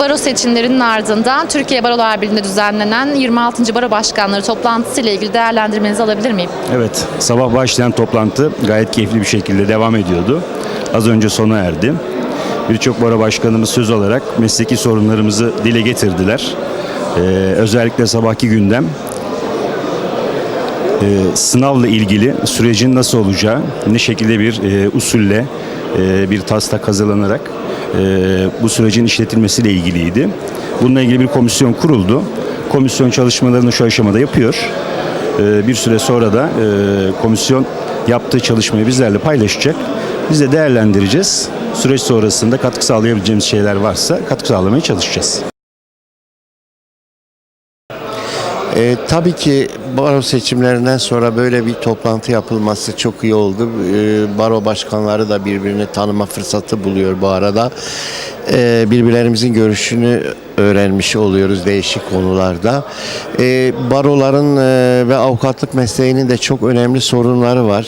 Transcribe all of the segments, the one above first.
Baro seçimlerinin ardından Türkiye Barolar Birliği'nde düzenlenen 26. Baro Başkanları toplantısı ile ilgili değerlendirmenizi alabilir miyim? Evet, sabah başlayan toplantı gayet keyifli bir şekilde devam ediyordu. Az önce sona erdi. Birçok baro başkanımız söz olarak mesleki sorunlarımızı dile getirdiler. Ee, özellikle sabahki gündem e, sınavla ilgili sürecin nasıl olacağı, ne şekilde bir e, usulle e, bir taslak hazırlanarak bu sürecin işletilmesiyle ilgiliydi. Bununla ilgili bir komisyon kuruldu. Komisyon çalışmalarını şu aşamada yapıyor. E, bir süre sonra da e, komisyon yaptığı çalışmayı bizlerle paylaşacak. Biz de değerlendireceğiz. Süreç sonrasında katkı sağlayabileceğimiz şeyler varsa katkı sağlamaya çalışacağız. E, tabii ki baro seçimlerinden sonra böyle bir toplantı yapılması çok iyi oldu. E, baro başkanları da birbirini tanıma fırsatı buluyor bu arada. E, birbirlerimizin görüşünü öğrenmiş oluyoruz değişik konularda. E, baroların e, ve avukatlık mesleğinin de çok önemli sorunları var.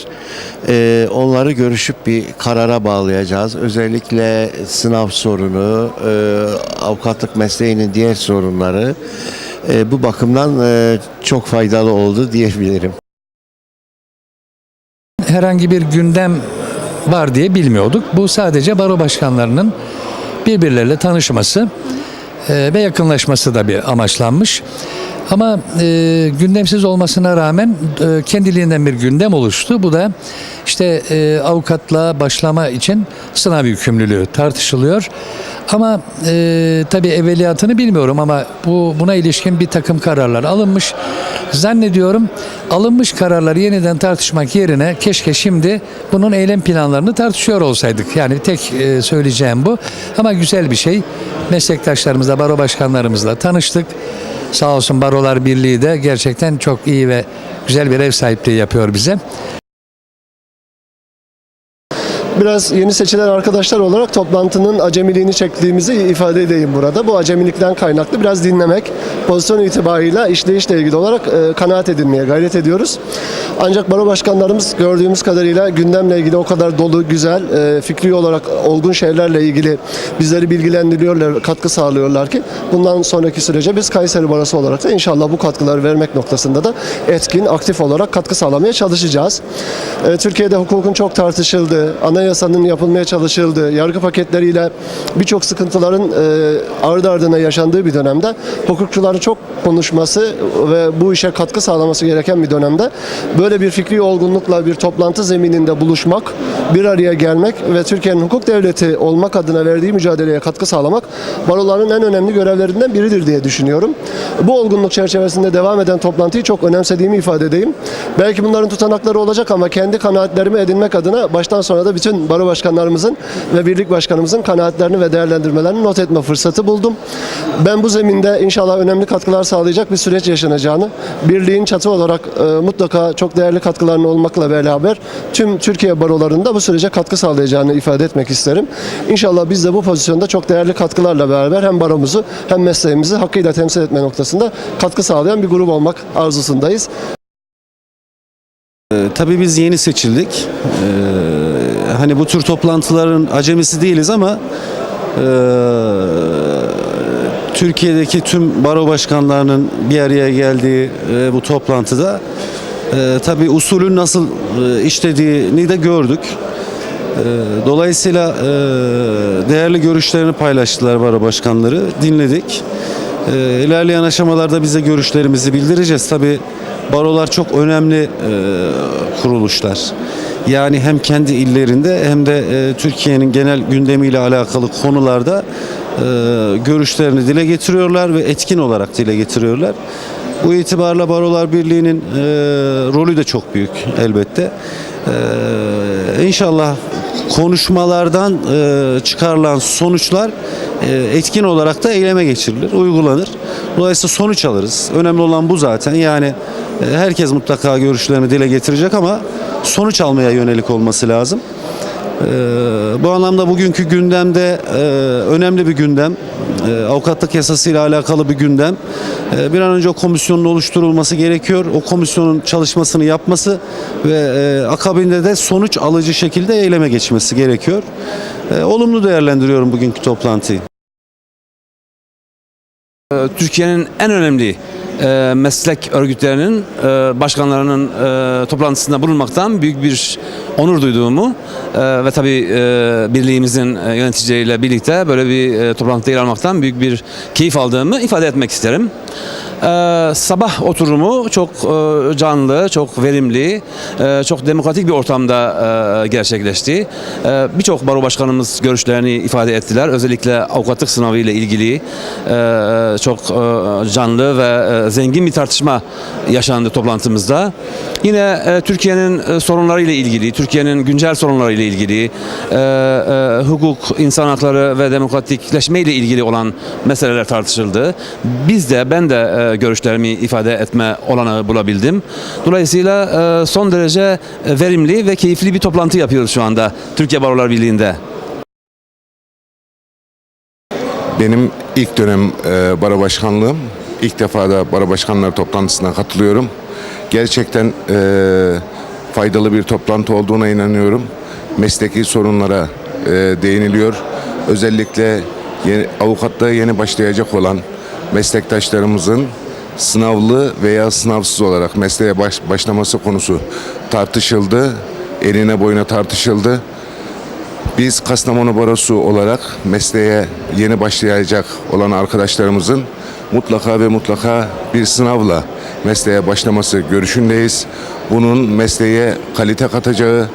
E, onları görüşüp bir karara bağlayacağız. Özellikle sınav sorunu, e, avukatlık mesleğinin diğer sorunları. E, bu bakımdan e, çok faydalı oldu diyebilirim. herhangi bir gündem var diye bilmiyorduk. Bu sadece baro başkanlarının birbirleriyle tanışması e, ve yakınlaşması da bir amaçlanmış. Ama e, gündemsiz olmasına rağmen e, kendiliğinden bir gündem oluştu. Bu da işte e, avukatlığa başlama için sınav yükümlülüğü tartışılıyor. Ama e, tabii evveliyatını bilmiyorum ama bu buna ilişkin bir takım kararlar alınmış. Zannediyorum alınmış kararları yeniden tartışmak yerine keşke şimdi bunun eylem planlarını tartışıyor olsaydık. Yani tek e, söyleyeceğim bu. Ama güzel bir şey. Meslektaşlarımızla, baro başkanlarımızla tanıştık. Sağ olsun Barolar Birliği de gerçekten çok iyi ve güzel bir ev sahipliği yapıyor bize. Biraz yeni seçilen arkadaşlar olarak toplantının acemiliğini çektiğimizi ifade edeyim burada. Bu acemilikten kaynaklı biraz dinlemek, pozisyon itibarıyla işleyişle ilgili olarak e, kanaat edinmeye gayret ediyoruz. Ancak baro başkanlarımız gördüğümüz kadarıyla gündemle ilgili o kadar dolu, güzel, e, fikri olarak olgun şeylerle ilgili bizleri bilgilendiriyorlar, katkı sağlıyorlar ki bundan sonraki sürece biz Kayseri Barosu olarak da inşallah bu katkıları vermek noktasında da etkin, aktif olarak katkı sağlamaya çalışacağız. E, Türkiye'de hukukun çok tartışıldığı, anayasanın yapılmaya çalışıldığı, yargı paketleriyle birçok sıkıntıların e, ardı ardına yaşandığı bir dönemde hukukçuların çok konuşması ve bu işe katkı sağlaması gereken bir dönemde böyle bir fikri olgunlukla bir toplantı zemininde buluşmak, bir araya gelmek ve Türkiye'nin hukuk devleti olmak adına verdiği mücadeleye katkı sağlamak baroların en önemli görevlerinden biridir diye düşünüyorum. Bu olgunluk çerçevesinde devam eden toplantıyı çok önemsediğimi ifade edeyim. Belki bunların tutanakları olacak ama kendi kanaatlerimi edinmek adına baştan sona da bütün baro başkanlarımızın ve birlik başkanımızın kanaatlerini ve değerlendirmelerini not etme fırsatı buldum. Ben bu zeminde inşallah önemli katkılar sağlayacak bir süreç yaşanacağını, birliğin çatı olarak e, mutlaka çok değerli katkılarının olmakla beraber tüm Türkiye barolarında bu sürece katkı sağlayacağını ifade etmek isterim. İnşallah biz de bu pozisyonda çok değerli katkılarla beraber hem baromuzu hem mesleğimizi hakkıyla temsil etme noktasında katkı sağlayan bir grup olmak arzusundayız. Ee, Tabii biz yeni seçildik. Ee, hani bu tür toplantıların acemisi değiliz ama e, Türkiye'deki tüm baro başkanlarının bir araya geldiği e, bu toplantıda e, tabii usulün nasıl e, işlediğini de gördük. E, Dolayısıyla e, değerli görüşlerini paylaştılar baro başkanları, dinledik. E, İlerleyen aşamalarda bize görüşlerimizi bildireceğiz. Tabii barolar çok önemli e, kuruluşlar. Yani hem kendi illerinde hem de e, Türkiye'nin genel gündemiyle alakalı konularda e, görüşlerini dile getiriyorlar ve etkin olarak dile getiriyorlar. Bu itibarla Barolar Birliği'nin e, rolü de çok büyük elbette. E, inşallah konuşmalardan e, çıkarılan sonuçlar e, etkin olarak da eyleme geçirilir, uygulanır. Dolayısıyla sonuç alırız. Önemli olan bu zaten. Yani herkes mutlaka görüşlerini dile getirecek ama sonuç almaya yönelik olması lazım. E, bu anlamda bugünkü gündemde e, önemli bir gündem. E, avukatlık yasasıyla alakalı bir gündem. E, bir an önce o komisyonun oluşturulması gerekiyor. O komisyonun çalışmasını yapması ve e, akabinde de sonuç alıcı şekilde eyleme geçmesi gerekiyor. E, olumlu değerlendiriyorum bugünkü toplantıyı. Türkiye'nin en önemli e, meslek örgütlerinin e, başkanlarının e, toplantısında bulunmaktan büyük bir onur duyduğumu e, ve tabii e, birliğimizin e, yöneticileriyle birlikte böyle bir e, toplantıda yer almaktan büyük bir keyif aldığımı ifade etmek isterim. Ee, sabah oturumu çok e, canlı, çok verimli, e, çok demokratik bir ortamda e, gerçekleşti. E, Birçok baro başkanımız görüşlerini ifade ettiler. Özellikle avukatlık sınavı ile ilgili e, çok e, canlı ve e, zengin bir tartışma yaşandı toplantımızda. Yine e, Türkiye'nin e, sorunları ile ilgili, Türkiye'nin güncel sorunları ile ilgili, e, e, hukuk, insan hakları ve demokratikleşme ile ilgili olan meseleler tartışıldı. Biz de ben de e, görüşlerimi ifade etme olanağı bulabildim. Dolayısıyla e, son derece e, verimli ve keyifli bir toplantı yapıyoruz şu anda Türkiye Barolar Birliği'nde. Benim ilk dönem e, baro başkanlığım. İlk defa da baro başkanları toplantısına katılıyorum. Gerçekten e, faydalı bir toplantı olduğuna inanıyorum. Mesleki sorunlara e, değiniliyor. Özellikle yeni, avukatlığa yeni başlayacak olan meslektaşlarımızın sınavlı veya sınavsız olarak mesleğe baş, başlaması konusu tartışıldı. Eline boyuna tartışıldı. Biz Kastamonu Barosu olarak mesleğe yeni başlayacak olan arkadaşlarımızın mutlaka ve mutlaka bir sınavla mesleğe başlaması görüşündeyiz. Bunun mesleğe kalite katacağı,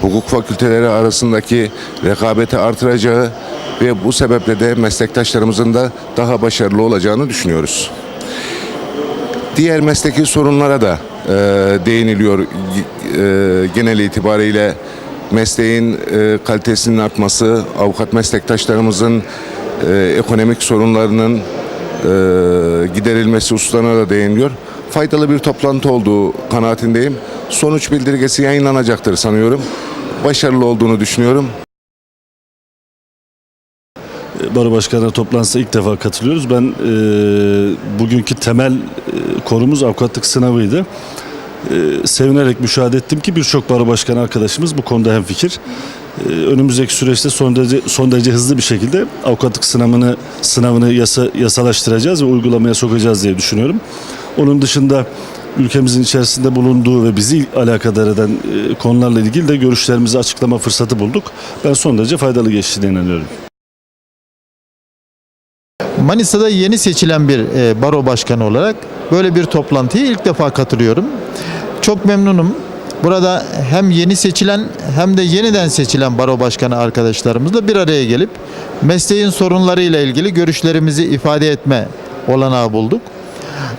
hukuk fakülteleri arasındaki rekabeti artıracağı ve bu sebeple de meslektaşlarımızın da daha başarılı olacağını düşünüyoruz. Diğer mesleki sorunlara da e, değiniliyor e, genel itibariyle mesleğin e, kalitesinin artması, avukat meslektaşlarımızın e, ekonomik sorunlarının e, giderilmesi hususlarına da değiniliyor. Faydalı bir toplantı olduğu kanaatindeyim. Sonuç bildirgesi yayınlanacaktır sanıyorum. Başarılı olduğunu düşünüyorum. Baro Başkanları toplantısına ilk defa katılıyoruz. Ben e, bugünkü temel e, konumuz avukatlık sınavıydı. E, sevinerek müşahede ettim ki birçok baro başkanı arkadaşımız bu konuda hemfikir. E, önümüzdeki süreçte son derece son derece hızlı bir şekilde avukatlık sınavını sınavını yasa, yasalaştıracağız ve uygulamaya sokacağız diye düşünüyorum. Onun dışında ülkemizin içerisinde bulunduğu ve bizi alakadar eden e, konularla ilgili de görüşlerimizi açıklama fırsatı bulduk. Ben son derece faydalı geçtiğine inanıyorum. Manisa'da yeni seçilen bir e, baro başkanı olarak böyle bir toplantıya ilk defa katılıyorum. Çok memnunum. Burada hem yeni seçilen hem de yeniden seçilen baro başkanı arkadaşlarımızla bir araya gelip mesleğin sorunlarıyla ilgili görüşlerimizi ifade etme olanağı bulduk.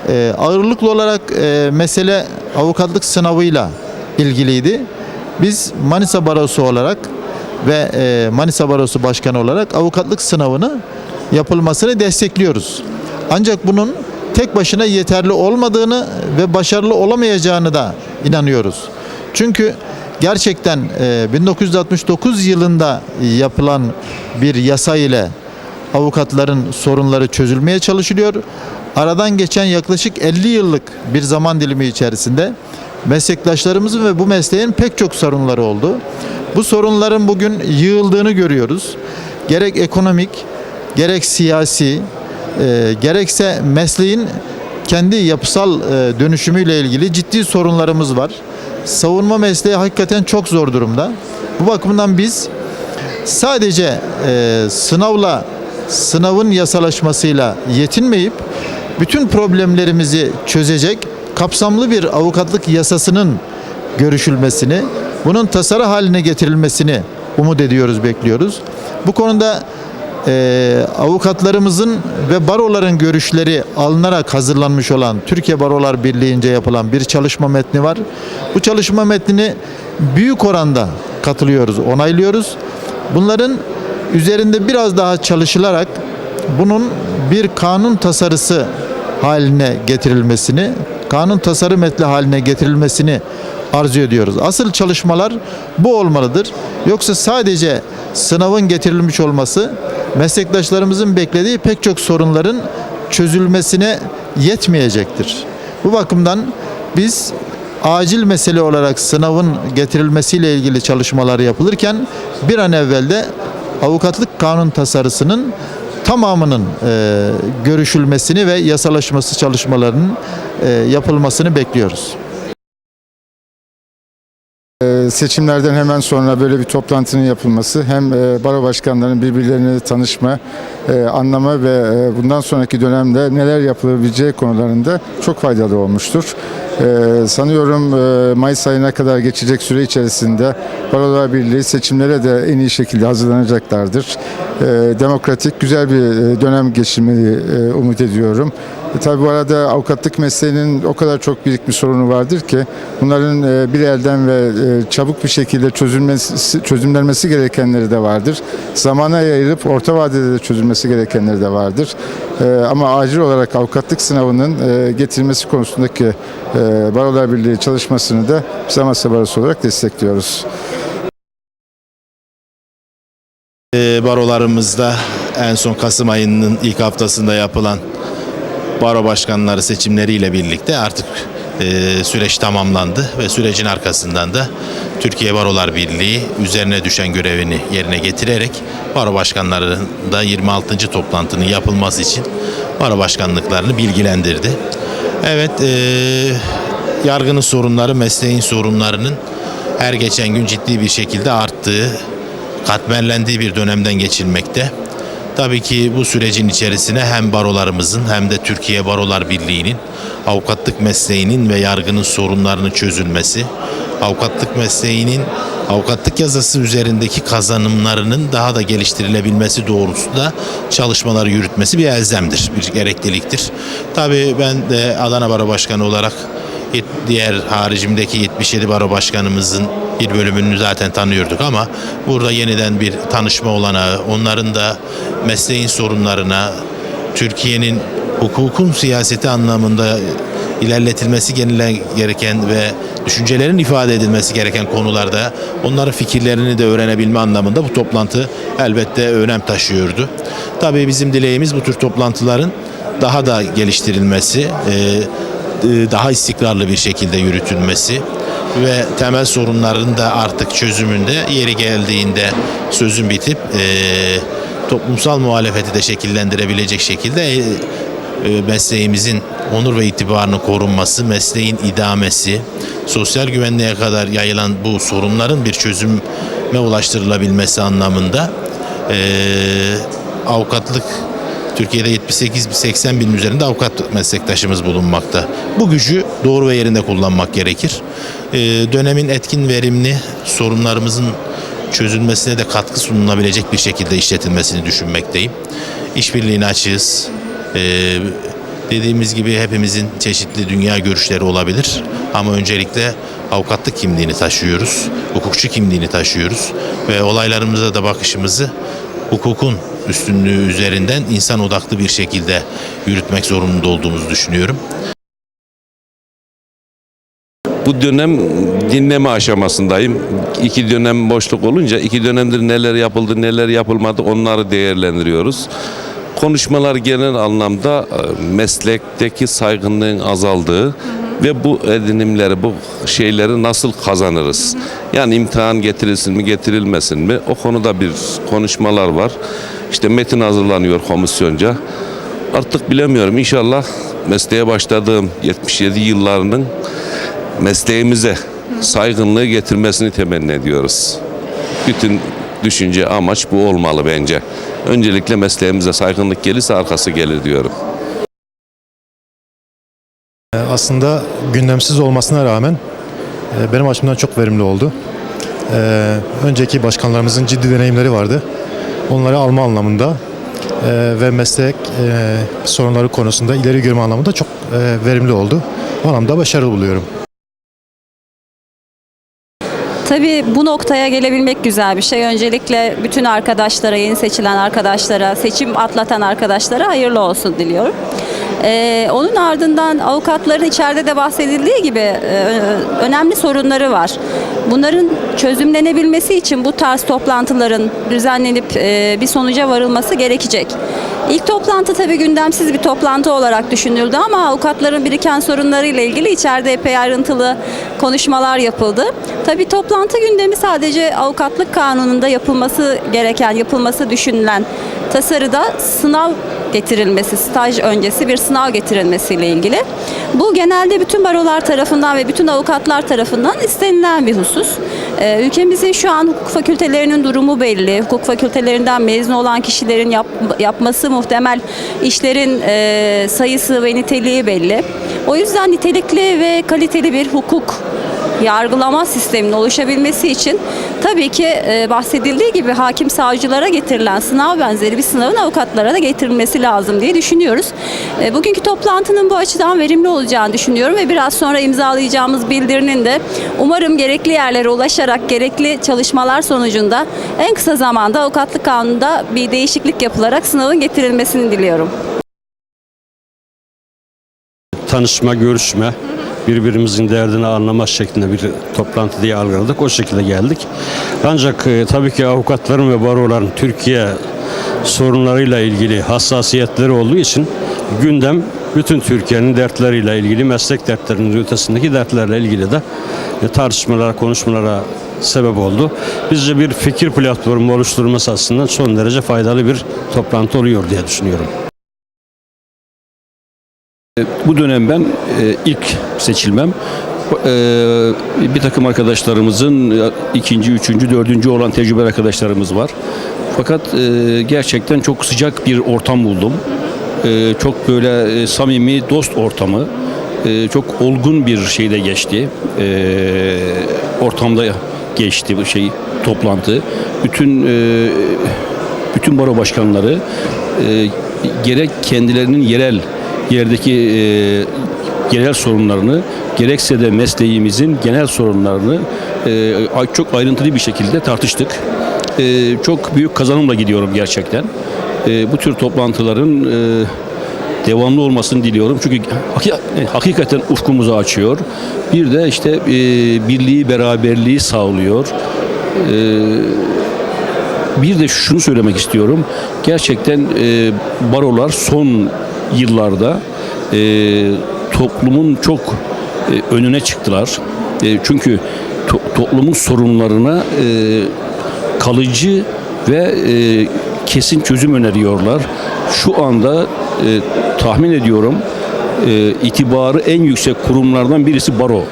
E, ağırlıklı olarak e, mesele avukatlık sınavıyla ilgiliydi. Biz Manisa Barosu olarak ve e, Manisa Barosu Başkanı olarak avukatlık sınavını yapılmasını destekliyoruz. Ancak bunun tek başına yeterli olmadığını ve başarılı olamayacağını da inanıyoruz. Çünkü gerçekten e, 1969 yılında yapılan bir yasa ile avukatların sorunları çözülmeye çalışılıyor. Aradan geçen yaklaşık 50 yıllık bir zaman dilimi içerisinde meslektaşlarımızın ve bu mesleğin pek çok sorunları oldu. Bu sorunların bugün yığıldığını görüyoruz. Gerek ekonomik, gerek siyasi, e, gerekse mesleğin kendi yapısal e, dönüşümüyle ilgili ciddi sorunlarımız var. Savunma mesleği hakikaten çok zor durumda. Bu bakımdan biz sadece e, sınavla sınavın yasalaşmasıyla yetinmeyip bütün problemlerimizi çözecek kapsamlı bir avukatlık yasasının görüşülmesini, bunun tasarı haline getirilmesini umut ediyoruz, bekliyoruz. Bu konuda e, avukatlarımızın ve baroların görüşleri alınarak hazırlanmış olan Türkiye Barolar Birliği'nce yapılan bir çalışma metni var. Bu çalışma metnini büyük oranda katılıyoruz, onaylıyoruz. Bunların üzerinde biraz daha çalışılarak bunun bir kanun tasarısı haline getirilmesini, kanun tasarı metni haline getirilmesini arzu ediyoruz. Asıl çalışmalar bu olmalıdır. Yoksa sadece sınavın getirilmiş olması meslektaşlarımızın beklediği pek çok sorunların çözülmesine yetmeyecektir. Bu bakımdan biz acil mesele olarak sınavın getirilmesiyle ilgili çalışmalar yapılırken bir an evvel de avukatlık kanun tasarısının tamamının e, görüşülmesini ve yasalaşması çalışmalarının e, yapılmasını bekliyoruz. Seçimlerden hemen sonra böyle bir toplantının yapılması hem e, baro başkanlarının birbirlerine tanışma, e, anlama ve e, bundan sonraki dönemde neler yapılabileceği konularında çok faydalı olmuştur. Ee, Sanıyorum e, Mayıs ayına kadar geçecek süre içerisinde Barolar Birliği seçimlere de en iyi şekilde hazırlanacaklardır. Ee, Demokratik güzel bir e, dönem geçirmeyi e, umut ediyorum. E, tabii bu arada avukatlık mesleğinin o kadar çok birikmiş sorunu vardır ki bunların bir elden ve çabuk bir şekilde çözülmesi, çözümlenmesi gerekenleri de vardır. Zamana yayılıp orta vadede de çözülmesi gerekenleri de vardır. E, ama acil olarak avukatlık sınavının e, getirilmesi konusundaki e, Barolar Birliği çalışmasını da biz Amasya Barosu olarak destekliyoruz. Ee, barolarımızda en son Kasım ayının ilk haftasında yapılan baro başkanları seçimleriyle birlikte artık e, süreç tamamlandı ve sürecin arkasından da Türkiye Barolar Birliği üzerine düşen görevini yerine getirerek baro başkanlarında 26. toplantının yapılması için baro başkanlıklarını bilgilendirdi. Evet, e, yargının sorunları, mesleğin sorunlarının her geçen gün ciddi bir şekilde arttığı, katmerlendiği bir dönemden geçilmekte. Tabii ki bu sürecin içerisine hem barolarımızın hem de Türkiye Barolar Birliği'nin avukatlık mesleğinin ve yargının sorunlarının çözülmesi, avukatlık mesleğinin avukatlık yazısı üzerindeki kazanımlarının daha da geliştirilebilmesi doğrultusunda çalışmaları yürütmesi bir elzemdir, bir gerekliliktir. Tabii ben de Adana Baro Başkanı olarak diğer haricimdeki 77 baro başkanımızın bir bölümünü zaten tanıyorduk ama burada yeniden bir tanışma olanağı, onların da mesleğin sorunlarına, Türkiye'nin hukukun siyaseti anlamında ilerletilmesi gereken ve düşüncelerin ifade edilmesi gereken konularda onların fikirlerini de öğrenebilme anlamında bu toplantı elbette önem taşıyordu. Tabii bizim dileğimiz bu tür toplantıların daha da geliştirilmesi, e, daha istikrarlı bir şekilde yürütülmesi ve temel sorunların da artık çözümünde yeri geldiğinde sözün bitip e, toplumsal muhalefeti de şekillendirebilecek şekilde e, e, mesleğimizin onur ve itibarının korunması, mesleğin idamesi, sosyal güvenliğe kadar yayılan bu sorunların bir çözüme ulaştırılabilmesi anlamında e, avukatlık Türkiye'de 78-80 bin üzerinde avukat meslektaşımız bulunmakta. Bu gücü doğru ve yerinde kullanmak gerekir. Ee, dönemin etkin, verimli sorunlarımızın çözülmesine de katkı sunulabilecek bir şekilde işletilmesini düşünmekteyim. İşbirliğine açığız. Ee, dediğimiz gibi hepimizin çeşitli dünya görüşleri olabilir. Ama öncelikle avukatlık kimliğini taşıyoruz. Hukukçu kimliğini taşıyoruz. Ve olaylarımıza da bakışımızı hukukun üstünlüğü üzerinden insan odaklı bir şekilde yürütmek zorunda olduğumuzu düşünüyorum. Bu dönem dinleme aşamasındayım. İki dönem boşluk olunca iki dönemdir neler yapıldı neler yapılmadı onları değerlendiriyoruz. Konuşmalar genel anlamda e, meslekteki saygınlığın azaldığı ve bu edinimleri, bu şeyleri nasıl kazanırız? Yani imtihan getirilsin mi, getirilmesin mi? O konuda bir konuşmalar var. İşte metin hazırlanıyor komisyonca. Artık bilemiyorum. İnşallah mesleğe başladığım 77 yıllarının mesleğimize saygınlığı getirmesini temenni ediyoruz. Bütün düşünce amaç bu olmalı bence. Öncelikle mesleğimize saygınlık gelirse arkası gelir diyorum. Aslında gündemsiz olmasına rağmen e, benim açımdan çok verimli oldu. E, Önceki başkanlarımızın ciddi deneyimleri vardı. Onları alma anlamında e, ve meslek e, sorunları konusunda ileri görme anlamında çok e, verimli oldu. Bu anlamda başarılı buluyorum. Tabii bu noktaya gelebilmek güzel bir şey. Öncelikle bütün arkadaşlara, yeni seçilen arkadaşlara, seçim atlatan arkadaşlara hayırlı olsun diliyorum. Ee, onun ardından avukatların içeride de bahsedildiği gibi e, önemli sorunları var. Bunların çözümlenebilmesi için bu tarz toplantıların düzenlenip e, bir sonuca varılması gerekecek. İlk toplantı tabii gündemsiz bir toplantı olarak düşünüldü ama avukatların biriken sorunlarıyla ilgili içeride epey ayrıntılı konuşmalar yapıldı. Tabii toplantı gündemi sadece avukatlık kanununda yapılması gereken, yapılması düşünülen tasarıda sınav getirilmesi, staj öncesi bir sınav getirilmesiyle ilgili. Bu genelde bütün barolar tarafından ve bütün avukatlar tarafından istenilen bir husus. Ee, ülkemizin şu an hukuk fakültelerinin durumu belli. Hukuk fakültelerinden mezun olan kişilerin yap- yapması muhtemel işlerin e, sayısı ve niteliği belli. O yüzden nitelikli ve kaliteli bir hukuk yargılama sisteminin oluşabilmesi için tabii ki e, bahsedildiği gibi hakim savcılara getirilen sınav benzeri bir sınavın avukatlara da getirilmesi lazım diye düşünüyoruz. E, bugünkü toplantının bu açıdan verimli olacağını düşünüyorum ve biraz sonra imzalayacağımız bildirinin de umarım gerekli yerlere ulaşarak gerekli çalışmalar sonucunda en kısa zamanda avukatlık kanununda bir değişiklik yapılarak sınavın getirilmesini diliyorum. tanışma, görüşme, birbirimizin derdini anlama şeklinde bir toplantı diye algıladık. O şekilde geldik. Ancak e, tabii ki avukatların ve baroların Türkiye sorunlarıyla ilgili hassasiyetleri olduğu için gündem bütün Türkiye'nin dertleriyle ilgili, meslek dertlerinin ötesindeki dertlerle ilgili de e, tartışmalara, konuşmalara sebep oldu. Bizce bir fikir platformu oluşturması aslında son derece faydalı bir toplantı oluyor diye düşünüyorum. Bu dönem ben e, ilk seçilmem. E, bir takım arkadaşlarımızın e, ikinci, üçüncü, dördüncü olan tecrübeli arkadaşlarımız var. Fakat e, gerçekten çok sıcak bir ortam buldum. E, çok böyle e, samimi, dost ortamı. E, çok olgun bir şeyde geçti. E, ortamda geçti bu şey toplantı. Bütün e, bütün baro başkanları e, gerek kendilerinin yerel yerdeki e, genel sorunlarını gerekse de mesleğimizin genel sorunlarını e, çok ayrıntılı bir şekilde tartıştık. E, çok büyük kazanımla gidiyorum gerçekten. E, bu tür toplantıların e, devamlı olmasını diliyorum. Çünkü e, hakikaten ufkumuzu açıyor. Bir de işte e, birliği, beraberliği sağlıyor. E, bir de şunu söylemek istiyorum. Gerçekten e, barolar son yıllarda e, toplumun çok e, önüne çıktılar. E, çünkü to- toplumun sorunlarına e, kalıcı ve e, kesin çözüm öneriyorlar. Şu anda e, tahmin ediyorum e, itibarı en yüksek kurumlardan birisi baro.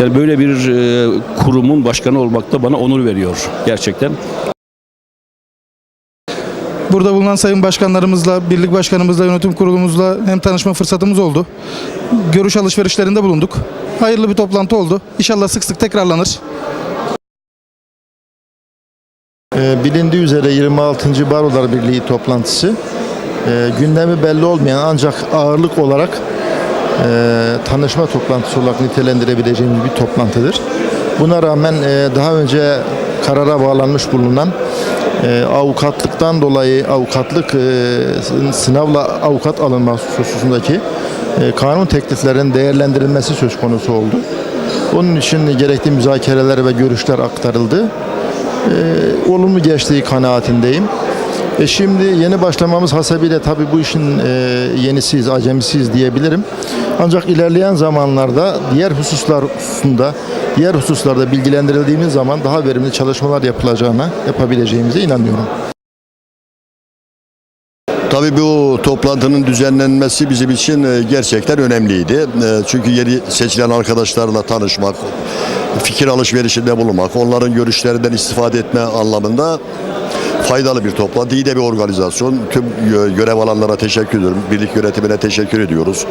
Yani böyle bir e, kurumun başkanı olmak da bana onur veriyor gerçekten. Burada bulunan sayın başkanlarımızla, birlik başkanımızla, yönetim kurulumuzla hem tanışma fırsatımız oldu. Görüş alışverişlerinde bulunduk. Hayırlı bir toplantı oldu. İnşallah sık sık tekrarlanır. Ee, Bilindiği üzere 26. Barolar Birliği toplantısı e, gündemi belli olmayan ancak ağırlık olarak e, tanışma toplantısı olarak nitelendirebileceğimiz bir toplantıdır. Buna rağmen daha önce karara bağlanmış bulunan e, avukatlıktan dolayı avukatlık e, sınavla avukat alınması hususundaki e, kanun tekliflerinin değerlendirilmesi söz konusu oldu. Onun için gerekli müzakereler ve görüşler aktarıldı. E, olumlu geçtiği kanaatindeyim. E şimdi yeni başlamamız hasebiyle tabii bu işin e, yenisiyiz, acemisiyiz diyebilirim. Ancak ilerleyen zamanlarda diğer hususlar hususunda, diğer hususlarda bilgilendirildiğimiz zaman daha verimli çalışmalar yapılacağına, yapabileceğimize inanıyorum. Tabii bu toplantının düzenlenmesi bizim için e, gerçekten önemliydi. E, Çünkü yeni seçilen arkadaşlarla tanışmak, fikir alışverişinde bulunmak, onların görüşlerinden istifade etme anlamında faydalı bir toplantı, iyi de bir organizasyon. Tüm gö- görev alanlara teşekkür ediyorum. Birlik yönetimine teşekkür ediyoruz.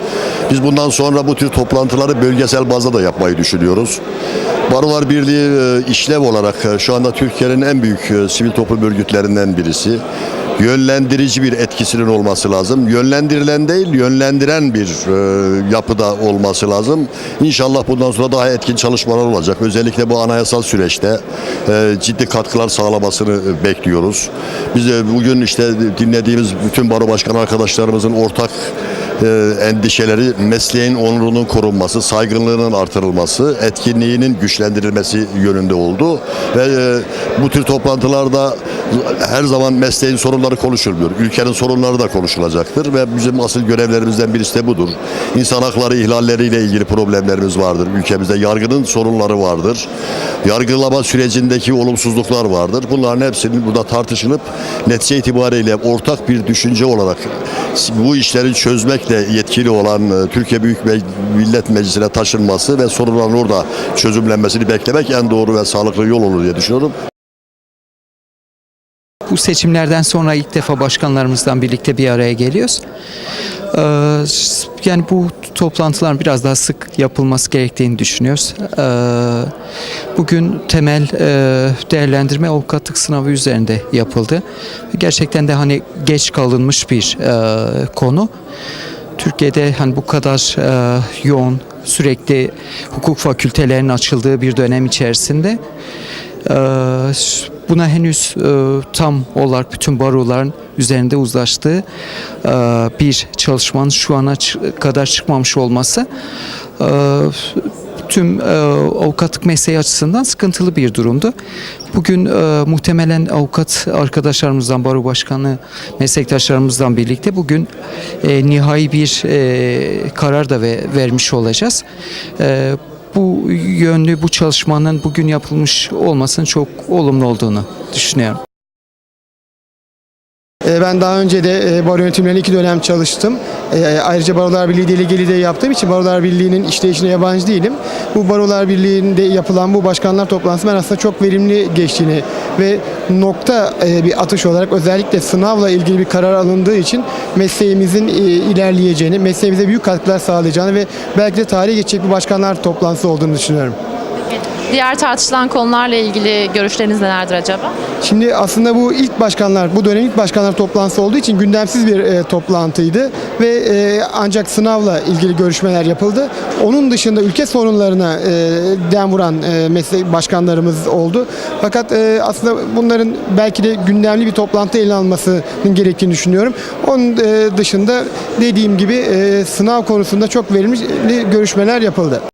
Biz bundan sonra bu tür toplantıları bölgesel bazda da yapmayı düşünüyoruz. Barolar Birliği e, işlev olarak e, şu anda Türkiye'nin en büyük e, sivil toplum örgütlerinden birisi. Yönlendirici bir etkisinin olması lazım. Yönlendirilen değil, yönlendiren bir e, yapıda olması lazım. İnşallah bundan sonra daha etkin çalışmalar olacak. Özellikle bu anayasal süreçte e, ciddi katkılar sağlamasını e, bekliyoruz. Biz de bugün işte dinlediğimiz bütün baro başkan arkadaşlarımızın ortak e, endişeleri mesleğin onurunun korunması, saygınlığının artırılması, etkinliğinin güçlendirilmesi yönünde oldu. Ve e, bu tür toplantılarda her zaman mesleğin sorunları konuşulmuyor. Ülkenin sorunları da konuşulacaktır ve bizim asıl görevlerimizden birisi de budur. İnsan hakları ihlalleriyle ilgili problemlerimiz vardır. Ülkemizde yargının sorunları vardır. Yargılama sürecindeki olumsuzluklar vardır. Bunların hepsinin burada tartışılıp netice itibariyle ortak bir düşünce olarak bu işleri çözmekle yetkili olan e, Türkiye Büyük Millet Meclisi'ne taşınması ve sorunların orada çözümlenmesini beklemek en doğru ve sağlıklı yol olur diye düşünüyorum. Bu seçimlerden sonra ilk defa başkanlarımızdan birlikte bir araya geliyoruz. Ee, yani bu toplantıların biraz daha sık yapılması gerektiğini düşünüyoruz. Ee, bugün temel e, değerlendirme avukatlık sınavı üzerinde yapıldı. Gerçekten de hani geç kalınmış bir e, konu. Türkiye'de hani bu kadar e, yoğun sürekli hukuk fakültelerinin açıldığı bir dönem içerisinde e, buna henüz e, tam olarak bütün baroların üzerinde uzlaştığı e, bir çalışmanın şu ana kadar çıkmamış olması e, tüm e, avukatlık mesleği açısından sıkıntılı bir durumdu. Bugün e, muhtemelen avukat arkadaşlarımızdan, baro başkanı meslektaşlarımızdan birlikte bugün e, nihai bir e, karar da ve, vermiş olacağız. E, bu yönlü bu çalışmanın bugün yapılmış olmasının çok olumlu olduğunu düşünüyorum. Ee, Ben daha önce de e, baro yönetimlerinde iki dönem çalıştım. Ee, Ayrıca Barolar Birliği delegeli de yaptığım için Barolar Birliği'nin işleyişine yabancı değilim. Bu Barolar Birliği'nde yapılan bu başkanlar toplantısı ben aslında çok verimli geçtiğini ve nokta e, bir atış olarak özellikle sınavla ilgili bir karar alındığı için mesleğimizin e, ilerleyeceğini, mesleğimize büyük katkılar sağlayacağını ve belki de tarihe geçecek bir başkanlar toplantısı olduğunu düşünüyorum. Diğer tartışılan konularla ilgili görüşleriniz nelerdir acaba? Şimdi aslında bu ilk başkanlar, bu dönem ilk başkanlar toplantısı olduğu için gündemsiz bir e, toplantıydı ve e, ancak sınavla ilgili görüşmeler yapıldı. Onun dışında ülke sorunlarına e, dem vuran e, meslek başkanlarımız oldu. Fakat e, aslında bunların belki de gündemli bir toplantı ele almasının gerektiğini düşünüyorum. Onun e, dışında dediğim gibi e, sınav konusunda çok verimli görüşmeler yapıldı.